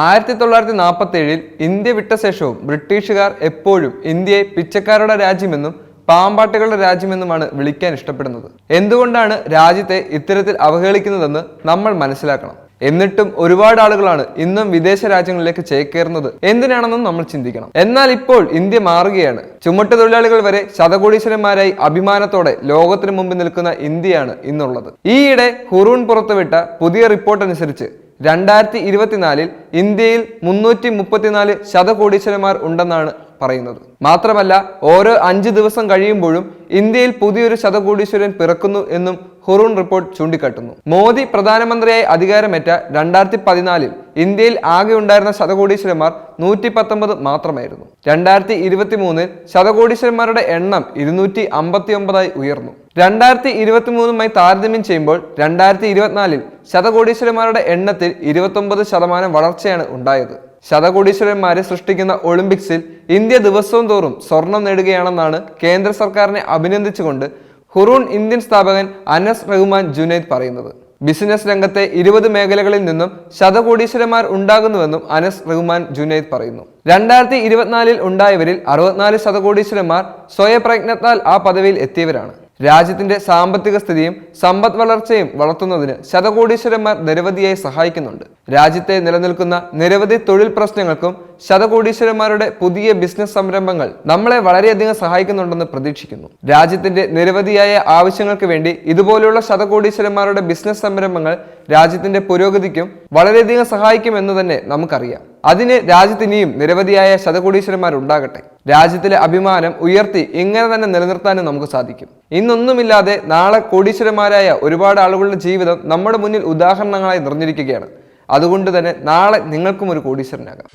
ആയിരത്തി തൊള്ളായിരത്തി നാൽപ്പത്തി ഏഴിൽ ഇന്ത്യ വിട്ട ശേഷവും ബ്രിട്ടീഷുകാർ എപ്പോഴും ഇന്ത്യയെ പിച്ചക്കാരുടെ രാജ്യമെന്നും പാമ്പാട്ടുകളുടെ രാജ്യമെന്നുമാണ് വിളിക്കാൻ ഇഷ്ടപ്പെടുന്നത്. എന്തുകൊണ്ടാണ് രാജ്യത്തെ ഇത്തരത്തിൽ അവഹേളിക്കുന്നതെന്ന് നമ്മൾ മനസ്സിലാക്കണം. എന്നിട്ടും ഒരുപാട് ആളുകളാണ് ഇന്നും വിദേശ രാജ്യങ്ങളിലേക്ക് ചേക്കേറുന്നത് എന്തിനാണെന്നും നമ്മൾ ചിന്തിക്കണം. എന്നാൽ ഇപ്പോൾ ഇന്ത്യ മാറുകയാണ്. ചുമട്ട് തൊഴിലാളികൾ വരെ ശതകോടീശ്വരന്മാരായി അഭിമാനത്തോടെ ലോകത്തിന് മുമ്പിൽ നിൽക്കുന്ന ഇന്ത്യയാണ് ഇന്നുള്ളത്. ഈയിടെ ഹുറൂൺ പുറത്തുവിട്ട പുതിയ റിപ്പോർട്ട് അനുസരിച്ച് രണ്ടായിരത്തി ഇരുപത്തിനാലിൽ ഇന്ത്യയിൽ മുന്നൂറ്റി മുപ്പത്തിനാല് ശതകോടീശ്വരന്മാർ ഉണ്ടെന്നാണ് പറയുന്നത്. മാത്രമല്ല ഓരോ അഞ്ച് ദിവസം കഴിയുമ്പോഴും ഇന്ത്യയിൽ പുതിയൊരു ശതകോടീശ്വരൻ പിറക്കുന്നു എന്നും ഹുറൂൺ റിപ്പോർട്ട് ചൂണ്ടിക്കാട്ടുന്നു. മോദി പ്രധാനമന്ത്രിയായി അധികാരമേറ്റ രണ്ടായിരത്തി പതിനാലിൽ ഇന്ത്യയിൽ ആകെ ഉണ്ടായിരുന്ന ശതകോടീശ്വരന്മാർ നൂറ്റി പത്തൊമ്പത് മാത്രമായിരുന്നു. രണ്ടായിരത്തി ഇരുപത്തി മൂന്നിൽ ശതകോടീശ്വരന്മാരുടെ എണ്ണം ഇരുന്നൂറ്റി അമ്പത്തി ഒമ്പതായി ഉയർന്നു. രണ്ടായിരത്തി ഇരുപത്തി മൂന്നുമായി താരതമ്യം ചെയ്യുമ്പോൾ രണ്ടായിരത്തി ഇരുപത്തിനാലിൽ ശതകോടീശ്വരന്മാരുടെ എണ്ണത്തിൽ ഇരുപത്തൊമ്പത് ശതമാനം വളർച്ചയാണ് ഉണ്ടായത്. ശതകോടീശ്വരന്മാരെ സൃഷ്ടിക്കുന്ന ഒളിമ്പിക്സിൽ ഇന്ത്യ ദിവസവും തോറും സ്വർണം നേടുകയാണെന്നാണ് കേന്ദ്ര സർക്കാരിനെ അഭിനന്ദിച്ചുകൊണ്ട് ഹുറൂൺ ഇന്ത്യൻ സ്ഥാപകൻ അനസ് റഹ്മാൻ ജുനൈദ് പറയുന്നത്. ബിസിനസ് രംഗത്തെ ഇരുപത് മേഖലകളിൽ നിന്നും ശതകോടീശ്വരന്മാർ ഉണ്ടാകുന്നുവെന്നും അനസ് റഹ്മാൻ ജുനൈദ് പറയുന്നു. രണ്ടായിരത്തി ഇരുപത്തിനാലിൽ ഉണ്ടായവരിൽ അറുപത്തിനാല് ശതകോടീശ്വരന്മാർ സ്വയപ്രയത്നത്താൽ ആ പദവിയിൽ എത്തിയവരാണ്. രാജ്യത്തിന്റെ സാമ്പത്തിക സ്ഥിതിയും സമ്പദ് വളർച്ചയും വളർത്തുന്നതിന് ശതകോടീശ്വരന്മാർ നിരവധിയായി സഹായിക്കുന്നുണ്ട്. രാജ്യത്തെ നിലനിൽക്കുന്ന നിരവധി തൊഴിൽ പ്രശ്നങ്ങൾക്കും ശതകോടീശ്വരന്മാരുടെ പുതിയ ബിസിനസ് സംരംഭങ്ങൾ നമ്മളെ വളരെയധികം സഹായിക്കുന്നുണ്ടെന്ന് പ്രതീക്ഷിക്കുന്നു. രാജ്യത്തിന്റെ നിരവധിയായ ആവശ്യങ്ങൾക്ക് വേണ്ടി ഇതുപോലെയുള്ള ശതകോടീശ്വരന്മാരുടെ ബിസിനസ് സംരംഭങ്ങൾ രാജ്യത്തിന്റെ പുരോഗതിക്കും വളരെയധികം സഹായിക്കുമെന്ന് തന്നെ നമുക്കറിയാം. അതിന് രാജ്യത്ത് ഇനിയും നിരവധിയായ ശതകോടീശ്വരന്മാരുണ്ടാകട്ടെ. രാജ്യത്തിലെ അഭിമാനം ഉയർത്തി ഇങ്ങനെ തന്നെ നിലനിർത്താനും നമുക്ക് സാധിക്കും. ഇന്നൊന്നുമില്ലാതെ നാളെ കോടീശ്വരന്മാരായ ഒരുപാട് ആളുകളുടെ ജീവിതം നമ്മുടെ മുന്നിൽ ഉദാഹരണങ്ങളായി നിറഞ്ഞിരിക്കുകയാണ്. അതുകൊണ്ട് തന്നെ നാളെ നിങ്ങൾക്കും ഒരു കോടീശ്വരനാകാം.